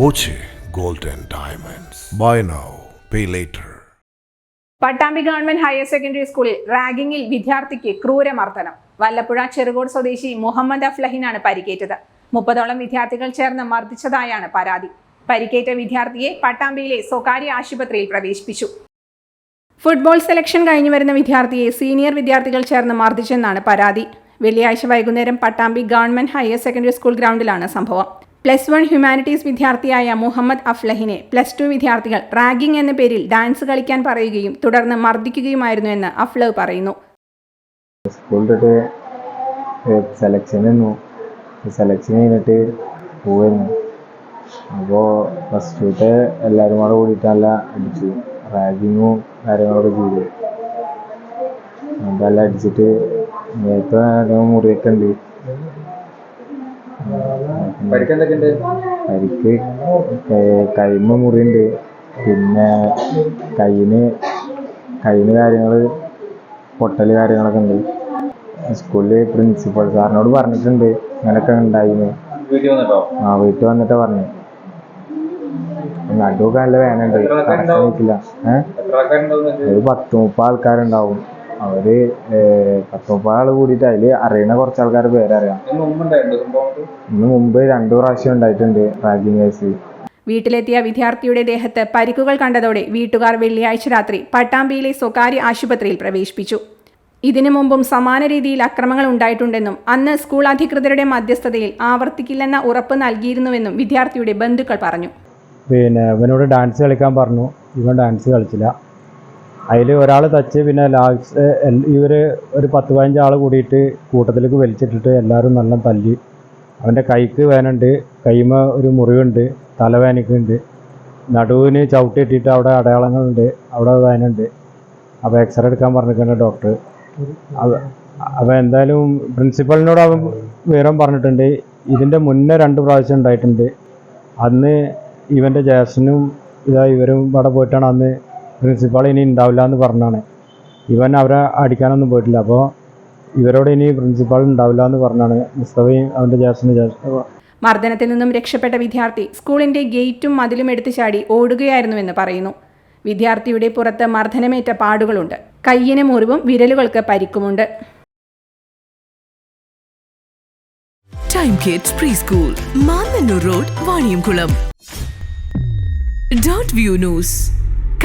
Boche gold and Diamonds. Buy now, pay later. Pattambi government higher secondary സ്കൂളിൽ റാഗിങ്ങിൽ വിദ്യാർത്ഥിക്ക് ക്രൂരമർദ്ദനം. വല്ലപ്പുഴ ചെറുകോട് സ്വദേശി മുഹമ്മദ് അഫ്ലഹിനാണ് പരിക്കേറ്റത്. മുപ്പതോളം വിദ്യാർത്ഥികൾ ചേർന്ന് മർദ്ദിച്ചതായാണ് പരാതി. പരിക്കേറ്റ വിദ്യാർത്ഥിയെ പട്ടാമ്പിയിലെ സ്വകാര്യ ആശുപത്രിയിൽ പ്രവേശിപ്പിച്ചു. ഫുട്ബോൾ സെലക്ഷൻ കഴിഞ്ഞു വരുന്ന വിദ്യാർത്ഥിയെ സീനിയർ വിദ്യാർത്ഥികൾ ചേർന്ന് മർദ്ദിച്ചെന്നാണ് പരാതി. വെള്ളിയാഴ്ച വൈകുന്നേരം Pattambi government higher secondary school ഗ്രൗണ്ടിലാണ് സംഭവം. പ്ലസ് വൺ ഹ്യൂമാനിറ്റീസ് വിദ്യാർത്ഥിയായ മുഹമ്മദ് അഫ്ലഹിനെ പ്ലസ് ടു വിദ്യാർത്ഥികൾ റാഗിംഗ് എന്ന പേരിൽ ഡാൻസ് കളിക്കാൻ പറയുകയും തുടർന്ന് മർദ്ദിക്കുകയുമായിരുന്നു എന്ന് അഫ്ലഹ് പറയുന്നു. സെലക്ഷൻ നിന്നു പോവായിരുന്നു. അപ്പോൾ ഫസ്റ്റ് ടുത്തെ എല്ലാവരും കൂടെ കൂടിയിട്ട് നല്ല അടിച്ചു. റാഗിങ്ങും കാര്യങ്ങളൊക്കെ ചെയ്തു. അതെല്ലാം അടിച്ചിട്ട് നേരത്തെ മുറിയൊക്കെ ഉണ്ട്. പരിക്കെന്തൊക്കെയുണ്ട്? പരിക്ക് കൈമ മുറിയുണ്ട്. പിന്നെ കയ്യിന് കയ്യിന് കാര്യങ്ങൾ പൊട്ടൽ കാര്യങ്ങളൊക്കെ ഉണ്ട്. സ്കൂളിൽ പ്രിൻസിപ്പൽ സാറിനോട് പറഞ്ഞിട്ടുണ്ട്. അങ്ങനൊക്കെ വന്നിട്ടോ? ആ വീട്ടിൽ വന്നിട്ടാ പറഞ്ഞു. നടുവൊക്കെ നല്ല വേനുണ്ട് ഏഹ് ഒരു പത്ത് മുപ്പത് ആൾക്കാരുണ്ടാവും. അവർ ഏർ പത്ത് മുപ്പത് ആൾ കൂടിയിട്ട് അതിൽ അറിയണ കുറച്ച് ആൾക്കാർ പേരറിയാം. ഇന്ന് മുമ്പ് രണ്ടു പ്രാവശ്യം ഉണ്ടായിട്ടുണ്ട് റാഗിങ് കേസ് വീട്ടിലെത്തിയ വിദ്യാർത്ഥിയുടെ ദേഹത്ത് പരിക്കുകൾ കണ്ടതോടെ വീട്ടുകാർ വെള്ളിയാഴ്ച രാത്രി പട്ടാമ്പിയിലെ സ്വകാര്യ ആശുപത്രിയിൽ പ്രവേശിപ്പിച്ചു. ഇതിനു മുമ്പും സമാന രീതിയിൽ അക്രമങ്ങൾ ഉണ്ടായിട്ടുണ്ടെന്നും അന്ന് സ്കൂൾ അധികൃതരുടെ മധ്യസ്ഥതയിൽ ആവർത്തിക്കില്ലെന്ന ഉറപ്പ് നൽകിയിരുന്നുവെന്നും വിദ്യാർത്ഥിയുടെ ബന്ധുക്കൾ പറഞ്ഞു. പിന്നെ ഇവനോട് ഡാൻസ് കളിക്കാൻ പറഞ്ഞു. ഇവൻ ഡാൻസ് കളിച്ചില്ല. അതിൽ ഒരാൾ തച്ച് പിന്നെ ലാസ്റ്റ് ഇവർ ഒരു പത്ത് പതിനഞ്ച് ആൾ കൂടിയിട്ട് കൂട്ടത്തിലേക്ക് വലിച്ചിട്ടിട്ട് എല്ലാവരും നല്ല തല്ലി. അവന്റെ കൈക്ക് വേനുണ്ട് കൈമ ഒരു മുറിവുണ്ട് തലവേനക്കുണ്ട് നടുവിന് ചവിട്ടിയിട്ടിട്ട് അവിടെ അടയാളങ്ങളുണ്ട് അവിടെ വേനുണ്ട്. അപ്പോൾ എക്സ്റേ എടുക്കാൻ പറഞ്ഞിട്ടുണ്ട് ഡോക്ടർ. അപ്പോൾ എന്തായാലും പ്രിൻസിപ്പലിനോട് അവൻ വിവരം പറഞ്ഞിട്ടുണ്ട്. ഇതിന്റെ മുന്നേ രണ്ട് പ്രാവശ്യം ഉണ്ടായിട്ടുണ്ട്. അന്ന് ഇവന്റെ ജേസനും ഇതാ ഇവരും ഇവിടെ പോയിട്ടാണ് അന്ന് പ്രിൻസിപ്പാൾ ഇനി ഉണ്ടാവില്ല എന്ന് പറഞ്ഞാണ്. ഇവൻ അവരെ അടിക്കാനൊന്നും പോയിട്ടില്ല. അപ്പോൾ ഇവരോട് ഇനി പ്രിൻസിപ്പാൾ ഉണ്ടാവില്ല എന്ന് പറഞ്ഞാണ് മുസ്തഫയും അവന്റെ ജ്യേഷ്ഠ മർദ്ദനത്തിൽ നിന്നും രക്ഷപ്പെട്ട വിദ്യാർത്ഥി സ്കൂളിന്റെ ഗേറ്റും മതിലും എടുത്തു ചാടി ഓടുകയായിരുന്നുവെന്ന് പറയുന്നു. വിദ്യാർത്ഥിയുടെ പുറത്ത് മർദ്ദനമേറ്റ പാടുകളുണ്ട്. കയ്യിന് മുറിവും വിരലുകൾക്ക് പരിക്കുമുണ്ട്. Time kids pre school Mannannur road Vaniyamkulam dot view news